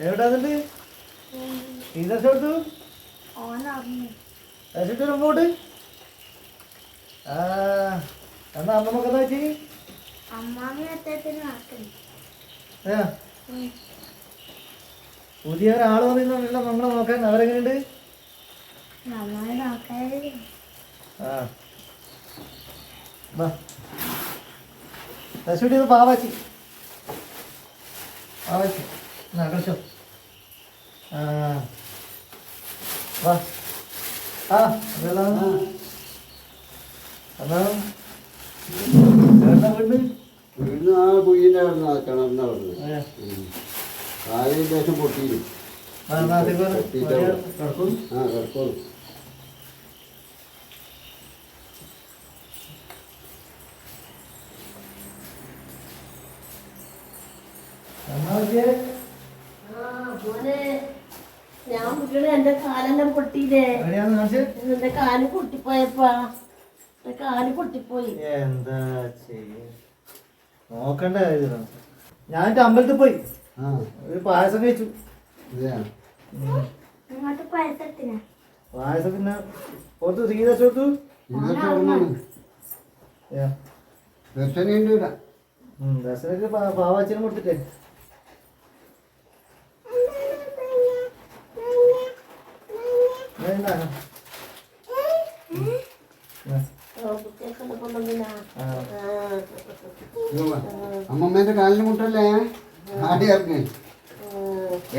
എവിടെ എടുത്തു മുമ്പോട്ട് ആ എന്നാ എന്താ വെച്ചി ഏ? പുതിയ ഒരാൾ വന്നില്ല നമ്മളെ നോക്കാൻ. അവരെങ്ങനെയുണ്ട്? ആ. പാവാച്ചി. പാവാച്ചി. എന്നാ കളിച്ചോ. വാ. ആ അതെല്ലാം. എവിടുന്നാ വീട്? വീടിന് ആ കുയ്യിന്റെ അവിടെ നിന്ന് കിണറിന്റെ അവിടെ നിന്ന് ആ, കിടക്കും. ആ എന്നാ പറ്റിയേ? ഞാൻ വീണ് എന്റെ കാലെല്ലാം പൊട്ടിയില്ലേ? എവിടെയാന്ന് കാണിച്ചേ? എന്റെ കാൽ പൊട്ടിപ്പോയപ്പാ. എന്റെ കാൽ പൊട്ടിപ്പോയി. എന്താ ചെയ്യ? നോക്കണ്ട കാര്യം. ഞാൻ എന്റെ അമ്പലത്തിൽ പോയി. ആ. ഒരു പായസം കഴിച്ചു. പായസം പിന്നെ പുറത്ത് ശ്രീദർശ കൊടുത്തു. ദർശനക്ക് പാവാച്ചനും കൊടുത്തിട്ടേ. വാ. അമ്മമ്മേന്റെ കാലിന് മുട്ടല്ലേ? ആടി ഇറങ്ങി.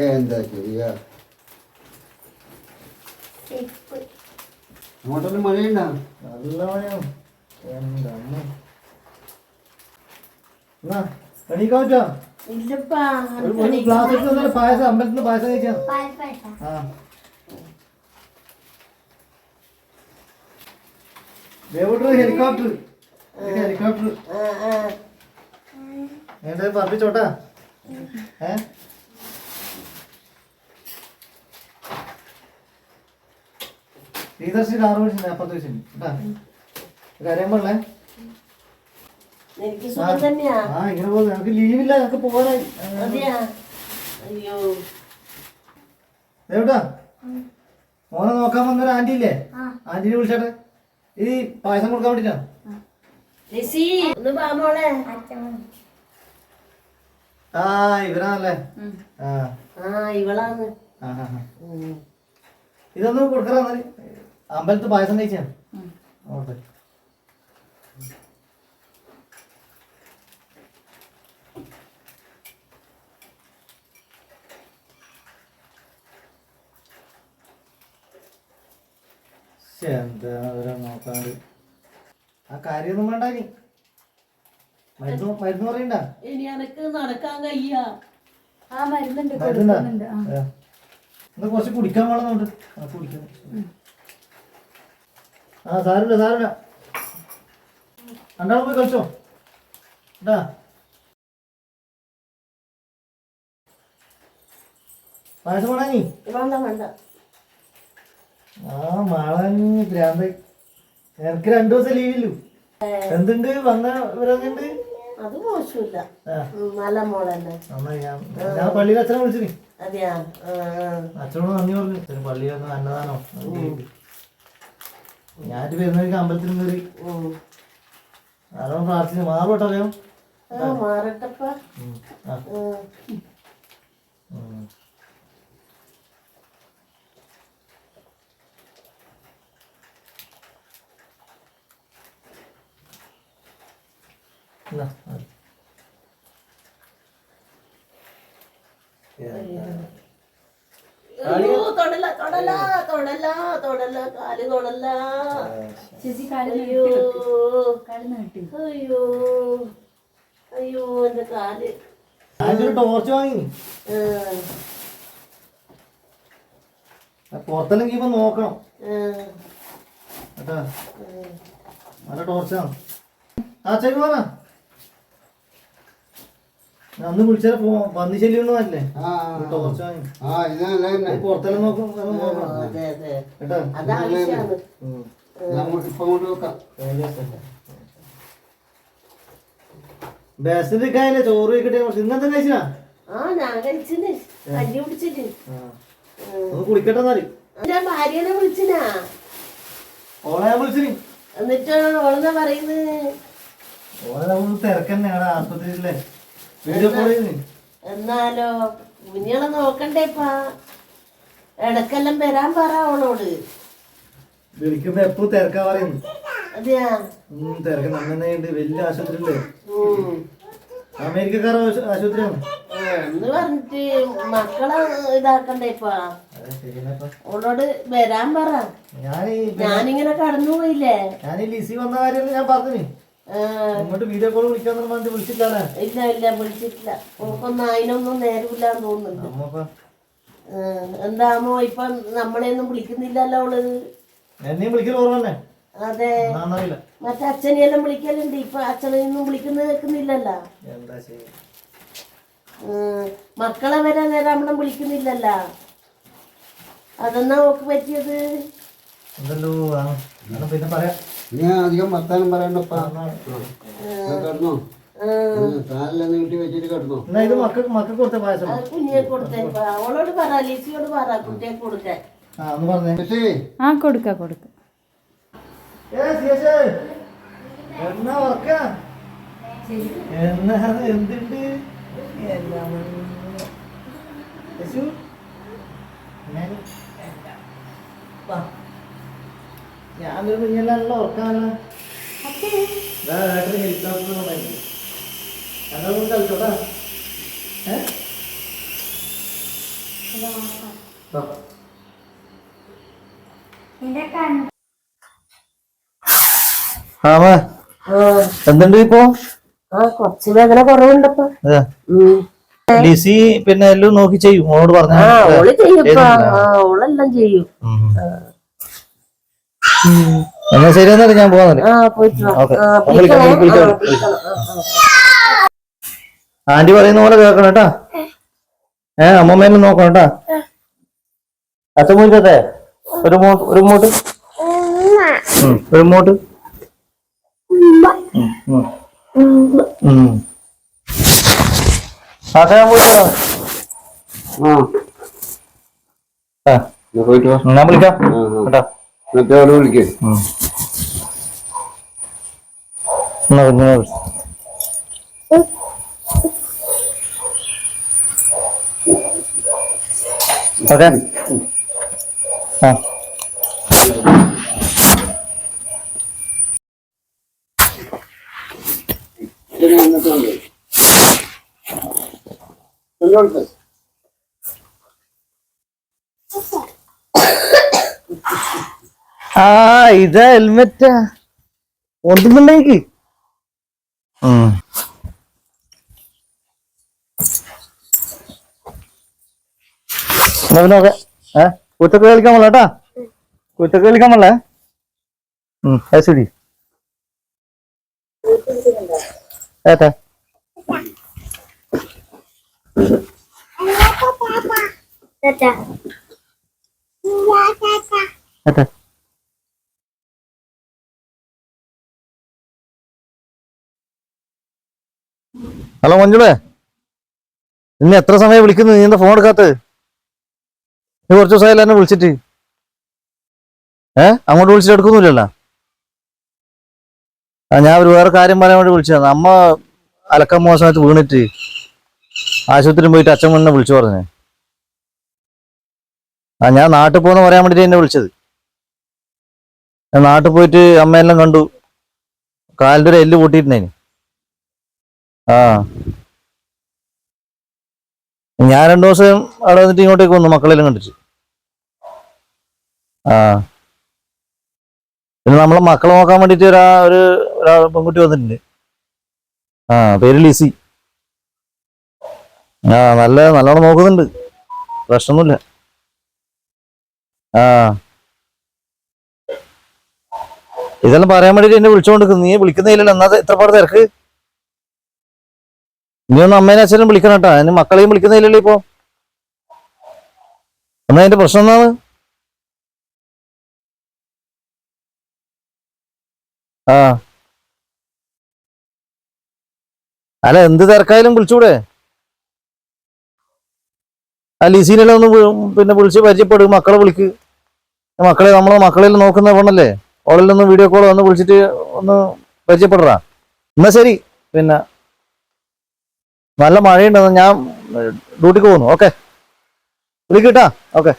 എന്താ ചെയ്യാ? അങ്ങോട്ടൊന്നും മഴയുണ്ടോ? നല്ല മഴയാണ് എന്താ അമ്മ. എന്നാ എണീക്കാൻ പറ്റുമോ ഇല്ലപ്പാ ഒരു ഗ്ലാസ് പായസം അമ്പലത്തിൽ നിന്ന് പായസം കഴിച്ചാ. പായപ്പായിട്ടാ ഹെലികോപ്റ്റർ. ഹെലികോപ്റ്റർ. എന്താ പറപ്പിച്ചോട്ടാ. ഏ? ശ്രീദർശി ആറ് വിളിച്ചിട്ടുണ്ട് അപ്പുറത്ത് വെച്ചിട്ടുണ്ട്. കേട്ടാ. സുഖം ആ ഇങ്ങനെ പോകുന്നു. ഞങ്ങൾക്ക് ലീവില്ല നമുക്ക് പോകാനായി. ദേവട്ടാ മോനെ നോക്കാൻ വന്നൊരു ആന്റി ഇല്ലേ. ആന്റിനെ വിളിച്ചോട്ടെ. ഈ പായസം കൊടുക്കാൻ വേണ്ടിട്ടാ? ഒന്ന് വാ മോളെ. അച്ഛൻ ആ ഇവരാണല്ലേ ആ. ആ ഇവളാണ്. ആ, ആ, ആ. ഇതൊന്നും കൊടുക്കറാ അമ്പലത്ത് പായസം കഴിച്ചാ? ഓട്ടെ എന്താ അവരെ നോക്കാണ്ട് ആ കാര്യമൊന്നും വേണ്ട ഇനി. മരുന്ന് മരുന്ന് പറയണ്ട? ഇനി എനക്ക് നടക്കാൻ കഴിയ. ആ മരുന്നുണ്ട് മരുന്നുണ്ടാ കൊടുക്കുന്നുണ്ട് ആ. എന്നാ കുറച്ച് കുടിക്കാൻ വേണമെന്നുണ്ട് ആ കുടിക്കുന്നു ആ സാരമില്ല സാരമില്ല. രണ്ടാളും പോയി കളിച്ചോ? എന്താ? പായസം വേണ നീ വേണ്ട വേണ്ട. ആ മാളഞ്ഞ് ഭ്രാന്ത് എനിക്ക് രണ്ടു ദിവസം ലീവില്ലു എന്തുണ്ട്? വന്ന ഇവരൊന്നുണ്ട് അത് മോശമില്ല. നല്ല മോളല്ലേ. ഞാൻ പള്ളിയിൽ അച്ഛനെ വിളിച്ചിനി. അതെയാ. അച്ഛനോട് നന്ദി പറഞ്ഞു. അച്ഛന് പള്ളിയിൽ വന്ന് അന്നദാനോ ഞാനിട്ട് വരുന്നവർക്ക് അമ്പലത്തിലും കയറി. ആരോടും പ്രാർത്ഥിച്ചു മാറും അറിയാം മാറട്ടപ്പ ആ ഉം. ഉം. എന്നാ, അത്. അയ്യോ തൊടല തൊടല തൊടല തൊടല കാൽ തൊടല. ചേച്ചി കാൽ അയ്യോ. അയ്യോ. അയ്യോ എന്റെ കാൽ. ഞാനൊരു ടോർച്ച് വാങ്ങി. പുറത്തെല്ലാം ഇപ്പൊ നോക്കണം. കേട്ടാ? നല്ല ടോർച്ചാണ് ആ ചേക്ക് പറ. അന്ന് വിളിച്ചാൽ പന്നി ശല്യം അല്ലേ? പുറത്തെല്ലാം നോക്കും ചോറ് കഴിക്കട്ടെ ഇന്നത്തെ കഴിച്ചാ കുളിക്കട്ടെ എന്നാൽ. ഭാര്യനെ വിളിച്ചിനാ ഓളെ ഞാൻ വിളിച്ചിനി. എന്നിട്ട് ഓളെന്നാ പറയുന്നത്? ഓളെ നമ്മൾ തിരക്കന്നെയാണ് ആസ്പത്രിയിലെ എന്നാലോ കുഞ്ഞുങ്ങളെ നോക്കണ്ടേപ്പാ ഇടക്കെല്ലാം വരാൻ പറ അവളോട്. വിളിക്കുമ്പോ എപ്പോ തിരക്കാ പറയുന്നു അതെയാ? തിരക്ക് നന്നുണ്ട് വലിയ ആശുപത്രിയില്ലേ. അമേരിക്കക്കാർ ആശുപത്രിയാണ്? എന്ന് പറഞ്ഞിട്ട് മക്കളെ ഇതാക്കണ്ടേപ്പാ അവളോട് വരാൻ പറ. ഞാനിങ്ങനെ കടന്നു പോയില്ലേ ഞാൻ ലിസി വന്ന കാര്യം ഞാൻ പറഞ്ഞു ഇങ്ങോട്ട് വീഡിയോ കോൾ വിളിക്കാൻ വിളിച്ചിട്ടാണ് ഇല്ല ഇല്ല വിളിച്ചിട്ടില്ല. നമുക്കൊന്നും അതിനൊന്നും നേരമില്ലാന്ന് തോന്നുന്നുണ്ട്. നമ്മപ്പ ആ, എന്താമോ ഇപ്പൊ നമ്മളെയൊന്നും വിളിക്കുന്നില്ലല്ലോ അവൾ? അതെ. മറ്റേ അച്ഛനെയെല്ലാം വിളിക്കലുണ്ട്. ഇപ്പൊ അച്ഛനെയൊന്നും വിളിക്കുന്ന കേൾക്കുന്നില്ലല്ലോ? മക്കളെ വരെ നേരം നമ്മളെ വിളിക്കുന്നില്ലല്ലോ? അതെന്നാ ഓക്ക് പറ്റിയത്? എന്തല്ലോ പിന്നെ പറയാം. നീ അധികം വർത്താനം പറയണ്ടപ്പാ. കിടന്നോ? കാലിലൊന്ന് കിട്ടി വെച്ചിട്ട് കിടന്നോ? എന്നാ ഇത് മക്കൾക്ക് മക്കൾക്ക് കൊടുത്ത പായസം. കുഞ്ഞിയെ കൊടുത്തേ. അവളോട് പറ ലിസിയോട് പറ കുട്ടിയെ കൊടുക്കാൻ. ആ ഒന്ന് പറഞ്ഞേ. പക്ഷേ ആ കൊടുക്ക കൊടുക്ക. എന്നാ ഉറക്ക എന്നാ എന്തുണ്ട്? എല്ലാം യേശു, ഞാൻ- വാ. ഞാനൊരു കുഞ്ഞെല്ലാം ഉറക്കാനല്ല ഏട്ടന് ഹെലികോപ്റ്റർ കൊണ്ട് കളിച്ചോട്ടാ. ആമാ എന്തുണ്ട് ഇപ്പോ? ആ കുറച്ച് വേദന കുറവുണ്ടപ്പോ ലിസി പിന്നെ എല്ലാം നോക്കി ചെയ്യും മോനോട് പറഞ്ഞു ഓൾ ഓളെല്ലാം ചെയ്യും. എന്നാ ശരി എന്നിട്ട് ഞാൻ ആ. ആ, ആ. ആ, ആ. ആന്റി പറയുന്ന പോലെ കേൾക്കണം കേട്ടാ. ഏ അമ്മമ്മേനെ നോക്കണം കേട്ടാ. അച്ഛൻ പോയിക്കോട്ടെ ഒരു ഒരു മോട്ട് ഒരു മോട്ട്. അച്ഛൻ ആ. ആ. പോയിട്ട് വാ. ഞാൻ വിളിക്കാം. ആ, ആ. കേട്ടാ. മറ്റേ ആൾ വിളിക്കേ. ഓക്കേ. ആ. ആ ഇത് ഹെൽമെറ്റാ. ഓർക്കുന്നുണ്ടെങ്കിൽ നോക്കെ ഏ കുത്തൊക്കെ കളിക്കാൻ പോല കേട്ടാ കുത്തൊക്കെ കളിക്കാൻ പോലേ ഉം ഏട്ടാ ശരി. ഏട്ടാ ഏട്ടാ ഹലോ മഞ്ജുളേ ഇന്ന് എത്ര സമയം വിളിക്കുന്നു? നീ എന്താ ഫോൺ എടുക്കാത്ത? നീ കുറച്ച് ദിവസമായില്ല എന്നെ വിളിച്ചിട്ട്. ഏ? അങ്ങോട്ട് വിളിച്ചിട്ട് എടുക്കുന്നില്ലല്ലോ. ആ ഞാൻ ഒരു വേറെ കാര്യം പറയാൻ വേണ്ടി വിളിച്ചതാണ് അമ്മ അലക്കം മോശമായിട്ട് വീണിട്ട് ആശുപത്രിയിൽ പോയിട്ട് അച്ഛൻ മുന്നേ വിളിച്ചു പറഞ്ഞേ. ആ ഞാൻ നാട്ടിൽ പോകുന്ന പറയാൻ വേണ്ടിയിട്ട് എന്നെ വിളിച്ചത്. ഞാൻ നാട്ടിൽ പോയിട്ട് അമ്മയെല്ലാം കണ്ടു. കാലിന്റെ ഒരു എല്ല് പൊട്ടിയിട്ടുണ്ടായിന്. ആ. ഞാൻ രണ്ടു ദിവസം അവിടെ വന്നിട്ട് ഇങ്ങോട്ടേക്ക് വന്നു മക്കളെല്ലാം കണ്ടിട്ട്. ആ. പിന്നെ നമ്മളെ മക്കളെ നോക്കാൻ വേണ്ടിട്ട് ഒരാ ഒരു ഒരാ പെൺകുട്ടി വന്നിട്ടുണ്ട്. ആ പേര് ലിസി. ആ നല്ല നല്ലോണം നോക്കുന്നുണ്ട്. പ്രശ്നമൊന്നുമില്ല. ആ. ഇതെല്ലാം പറയാൻ വേണ്ടിട്ട് എന്നെ വിളിച്ചോണ്ട് നീ വിളിക്കുന്നില്ലല്ലോ എന്നാ എത്ര പാട് തിരക്ക്? നീ ഒന്ന് അമ്മേനെ അച്ഛനും വിളിക്കണം കേട്ടോ. അതിന് മക്കളെയും വിളിക്കുന്നില്ലല്ലോ ഇപ്പോ. എന്നാ അതിന്റെ പ്രശ്നം എന്താണ്? ആ. അല്ല എന്ത് തിരക്കായാലും വിളിച്ചൂടെ? ആ ലിസീനെല്ലാം ഒന്ന് പിന്നെ വിളിച്ച് പരിചയപ്പെടും മക്കളെ വിളിക്ക്. മക്കളെ നമ്മളെ മക്കളിൽ നോക്കുന്ന പെണ്ണല്ലേ ഓളിലൊന്ന് വീഡിയോ കോൾ ഒന്ന് വിളിച്ചിട്ട് ഒന്ന് പരിചയപ്പെടറാ. എന്നാ ശരി. പിന്നെ നല്ല മഴയുണ്ടെന്ന് ഞാൻ ഡ്യൂട്ടിക്ക് പോകുന്നു. ഓക്കെ. വിളിക്കട്ടാ ഓക്കെ.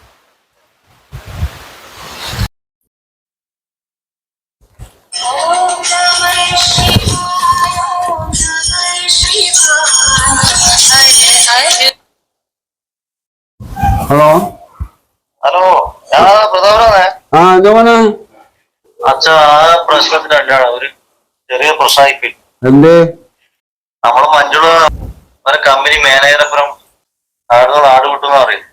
ഹലോ. ഹലോ. ഞാൻ പ്രതാപനാണേ. ആ എന്താ മോനെ? അച്ഛാ പ്രശ്നത്തിന്റെ രണ്ടാണ് ഒരു ചെറിയ പ്രശ്നമായി എന്തേ? നമ്മൾ മഞ്ജുള ഒരു കമ്പനി മാനേജറപ്പുറം ആടുന്ന നാട് വിട്ടുന്ന പറയും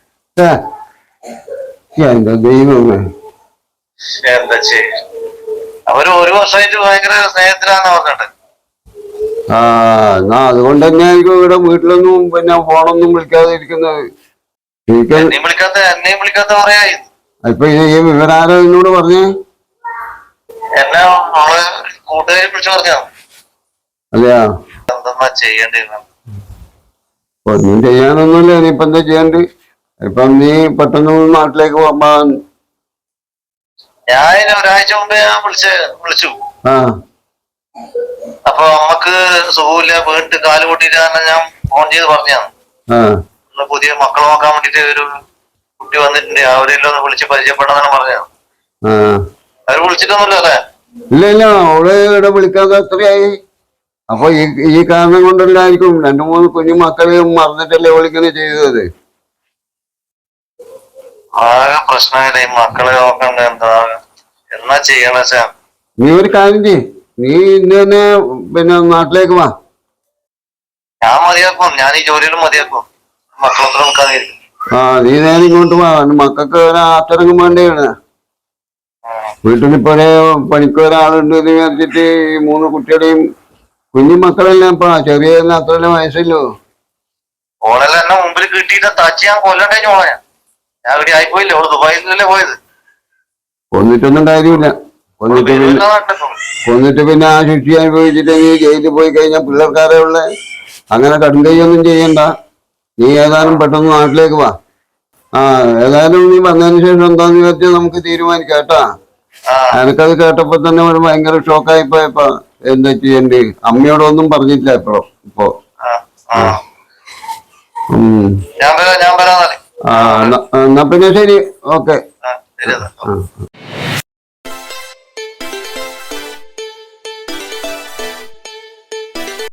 എന്താ ദൈവമേ എന്താ ചെയ്യ? അവർ ഒരു വർഷമായിട്ട് ഭയങ്കര സ്നേഹത്തിലാന്ന് പറഞ്ഞിട്ട്. ആ എന്നാ അതുകൊണ്ട് തന്നെയായിരിക്കും ഇവിടെ വീട്ടിലൊന്നും പിന്നെ ഫോണൊന്നും വിളിക്കാതെ ഇരിക്കുന്നത് എനിക്ക് എന്നെയും വിളിക്കാത്ത എന്നെയും വിളിക്കാത്ത പറയായി ഇപ്പൊ ഈ വിവരാലോ വിവരാരോ എന്നോട് പറഞ്ഞേ? എന്നെ അവളെ കൂട്ടുകാരി വിളിച്ചു പറഞ്ഞ? അതെയാ? എന്തെന്നാ ചെയ്യേണ്ടിരുന്നത് ഒന്നും ചെയ്യാനൊന്നുമില്ല ഇനിയിപ്പോ എന്താ ചെയ്യണ്ട് ഇപ്പം നീ പെട്ടെന്ന് നാട്ടിലേക്ക് പോകാൻ ഞാൻ ഒരാഴ്ച മുമ്പേ ഞാൻ വിളിച്ച വിളിച്ചു ആ. അപ്പൊ നമുക്ക് സുഖമില്ല വീട്ടിൽ കാൽ കൂട്ടിട്ട് കാരണം ഞാൻ ഫോൺ ചെയ്ത് ഉള്ള പുതിയ മക്കളെ നോക്കാൻ വേണ്ടിട്ട് ഒരു കുട്ടി വന്നിട്ടുണ്ട് അവരെല്ലാം ഒന്ന് വിളിച്ച് പരിചയപ്പെടാന്നാണ് പറഞ്ഞത് ആ. അവർ വിളിച്ചിട്ടൊന്നുമില്ല അല്ലേ? ഇല്ല ഇല്ല അവൾ ഇവിടെ വിളിക്കാതെ എത്രയായി അപ്പൊ ഈ ഈ കാരണം കൊണ്ടല്ലായിരിക്കും രണ്ടു മൂന്ന് കുഞ്ഞു മക്കളെ മറന്നിട്ടല്ലേ വിളിക്കുന്നത് ചെയ്തത്? ആകെ പ്രശ്നമില്ല. ഈ മക്കളെ നോക്കണ്ട. എന്താ? എന്നാ ചെയ്യണ നീ ഒരു കാര്യം ചെയ്യ്. നീ ഇന്ന് തന്നെ പിന്നെ നാട്ടിലേക്ക് വാ. ഞാൻ മതിയാക്കും. ഞാൻ ഈ ജോലിയിലും മതിയാക്കും. മക്കളത്ര നോക്കാതിരിക്കും. ആ നീ നേരെ ഇങ്ങോട്ട് വാ. മക്കൾക്ക് ഒരു ആത്തിറങ്ങും വേണ്ടിയാണ് വീട്ടിൽ ഇപ്പൊ പണിക്ക് ഒരാളുണ്ട് എന്ന് വിചാരിച്ചിട്ട് ഈ മൂന്ന് കുട്ടികളെയും കുഞ്ഞു മക്കളെല്ലാം ഇപ്പൊ ചെറിയ അത്ര വയസ്സല്ലോ ഓളെല്ലാം എന്നെ മുമ്പിൽ കിട്ടിയിട്ട് തച്ച് ഞാൻ കൊല്ലണ്ടേ ഓളെ? ഞാൻ ഇവിടെ ആയിപ്പോയില്ലേ? ഓൾ ദുബായിലല്ലേ പോയത്. കൊന്നിട്ടൊന്നും കാര്യമില്ല. കൊന്നിട്ട് പിന്നെ കൊന്നിട്ട് പിന്നെ ആ ശിക്ഷ അനുഭവിച്ചിട്ടെങ്കിൽ ജയിലിൽ പോയി കഴിഞ്ഞാൽ പിള്ളേർക്കാരെ ഉള്ള? അങ്ങനെ കടും കൈയൊന്നും ചെയ്യണ്ട. നീ ഏതായാലും പെട്ടെന്ന് നാട്ടിലേക്ക് വാ. ആ ഏതായാലും നീ വന്നതിന് ശേഷം എന്താന്ന് വെച്ചാൽ നമുക്ക് തീരുമാനിക്കാം കേട്ടാ. എനിക്കത് കേട്ടപ്പോ തന്നെ ഒരു ഭയങ്കര ഷോക്കായി പോയപ്പോ. എന്താ ചെയ്യണ്ടേ അമ്മയോടൊന്നും പറഞ്ഞില്ല ഇപ്പോ. ഇപ്പോ. ആ ഞാൻ ഞാൻ എന്നാ- പിന്നെ ശരി. ഓക്കെ.